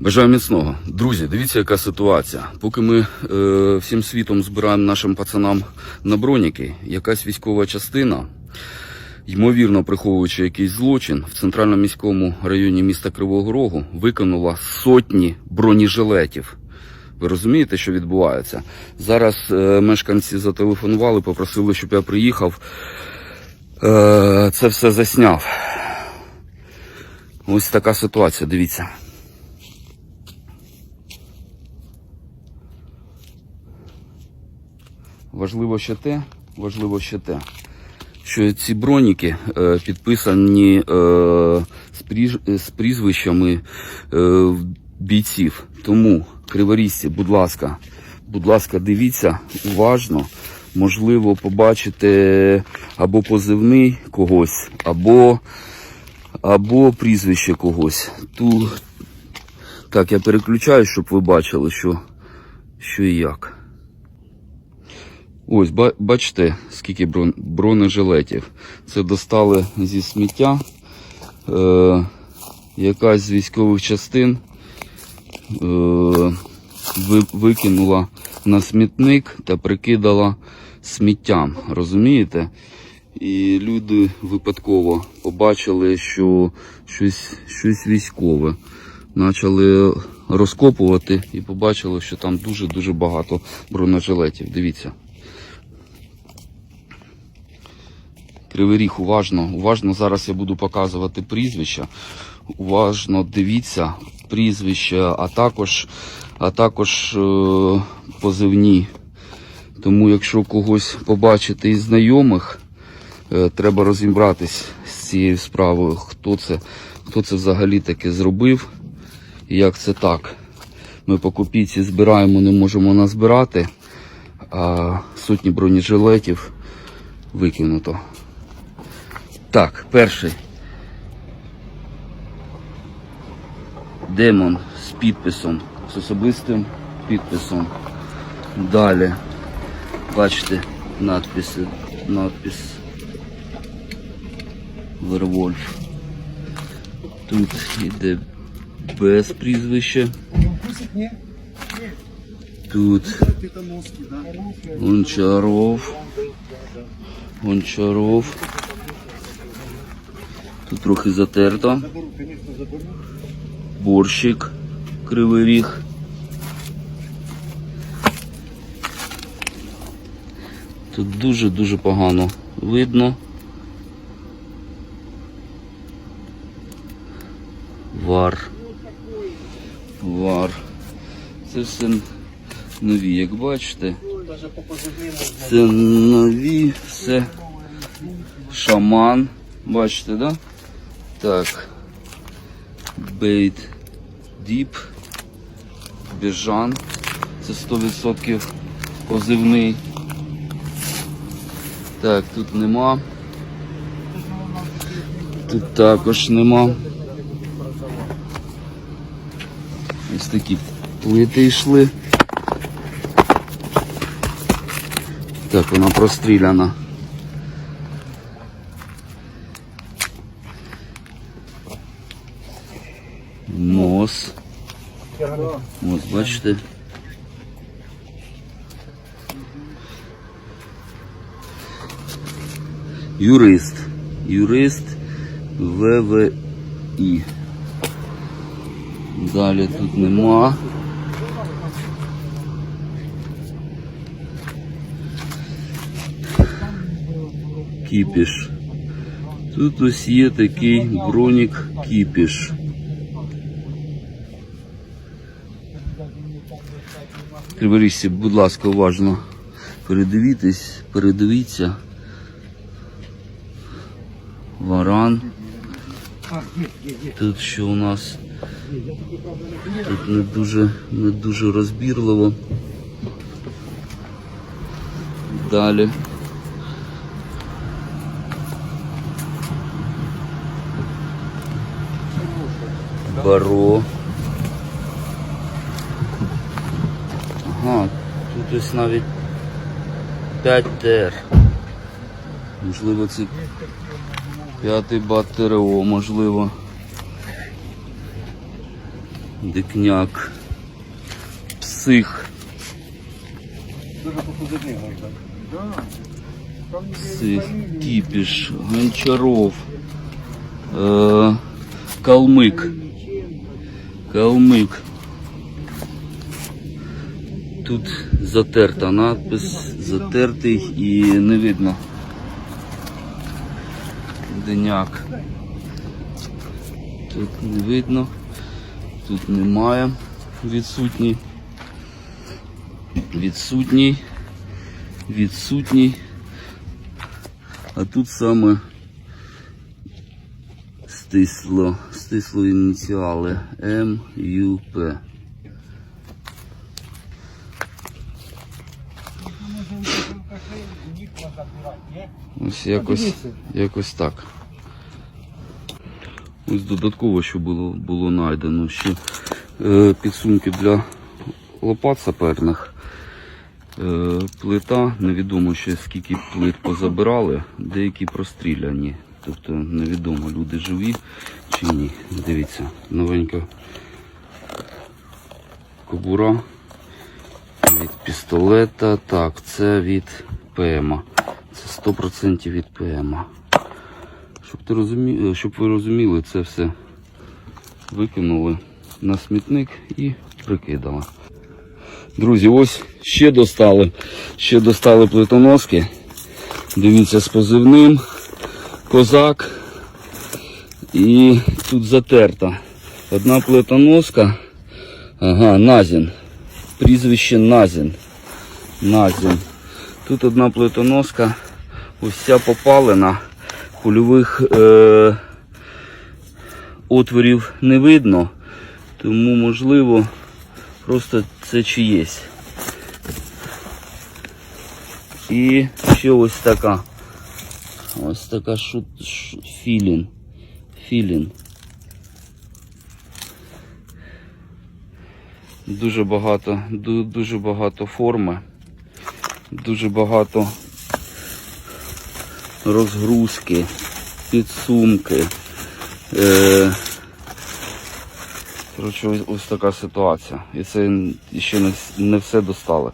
Бажаю міцного. Друзі, дивіться, яка ситуація. Поки ми е, всім світом збираємо нашим пацанам на броніки, якась військова частина, ймовірно приховуючи якийсь злочин, в центральному міському районі міста Кривого Рогу викинула сотні бронежилетів. Ви розумієте, що відбувається? Зараз е, мешканці зателефонували, попросили, щоб я приїхав. Е, це все засняв. Ось така ситуація, дивіться. Важливо ще те, важливо ще те, що ці броніки е, підписані е, з, прізвищами е, бійців. Тому, криворізці, будь ласка, будь ласка, дивіться уважно. Можливо, побачите або позивний когось, або, або прізвище когось. Ту... Так, я переключаю, щоб ви бачили, що, що і як. Ось, ба- бачите, скільки бронежилетів. Це достали зі сміття. Е, якась з військових частин е, викинула на смітник та прикидала сміттям. Розумієте? І люди випадково побачили, що щось, щось військове. Почали розкопувати і побачили, що там дуже-дуже багато бронежилетів. Дивіться. Кривий ріг, уважно, уважно зараз я буду показувати прізвища. Уважно дивіться прізвища, а також, а також е, позивні. Тому якщо когось побачите із знайомих, е, треба розібратись з цією справою, хто це, хто це взагалі таке зробив і як це так. Ми по копійці збираємо, не можемо назбирати, а сотні бронежилетів викинуто. Так, перший. Демон з підписом, з особистим підписом. Далі. Бачите, надписи, надпис Вервольф. Тут іде без прізвища. Тут Гончаров. Гончаров. Тут трохи затерто. Борщик, кривий ріг. Тут дуже-дуже погано видно. Вар. Вар. Це все нові, як бачите. Це нові, все. Шаман. Бачите, да? Так. Бейт Діп. Біжан. Це 100% позивний. Так, тут нема. Тут також нема. Ось такі плити йшли. Так, вона простріляна. Мос. Ось, бачите. Юрист. Юрист ВВІ. Далі тут нема. Кіпіш. Тут ось є такий бронік кіпіш. Криворіжці, будь ласка, уважно передивітесь, передивіться. Варан. Тут що у нас? Тут не дуже, не дуже розбірливо. Далі. Баро. Ага, тут ось навіть 5 тер. Можливо, це п'ятий бат ТРО, можливо. Дикняк. Псих. Дуже попозитивно, так? Псих. Кіпіш. Гончаров. Е, калмик. Калмик. Тут затерта надпис, затертий і не видно. Деняк. Тут не видно, тут немає. Відсутній. Відсутній. Відсутній. А тут саме стисло, стисло ініціали М. Ось якось, якось так. Ось додатково, що було, було знайдено ще е, підсумки для лопат саперних. Е, плита, невідомо ще скільки плит позабирали, деякі простріляні. Тобто невідомо, люди живі чи ні. Дивіться, новенька кобура від пістолета. Так, це від ПМа. Це 100% від ПМа. Щоб, ти розумі... Щоб ви розуміли, це все викинули на смітник і прикидали. Друзі, ось ще достали. Ще достали плитоноски. Дивіться з позивним. Козак. І тут затерта. Одна плитоноска. Ага, Назін. Прізвище Назін. Назін. Тут одна плитоноска. Ця попалена. Кульових е- отворів не видно. Тому можливо просто це чиєсь. І ще ось така. Ось така шу, ш, філін. Філін. Дуже багато, дуже багато форми, дуже багато розгрузки, підсумки. Е, Коротше, ось, така ситуація. І це ще не все достали.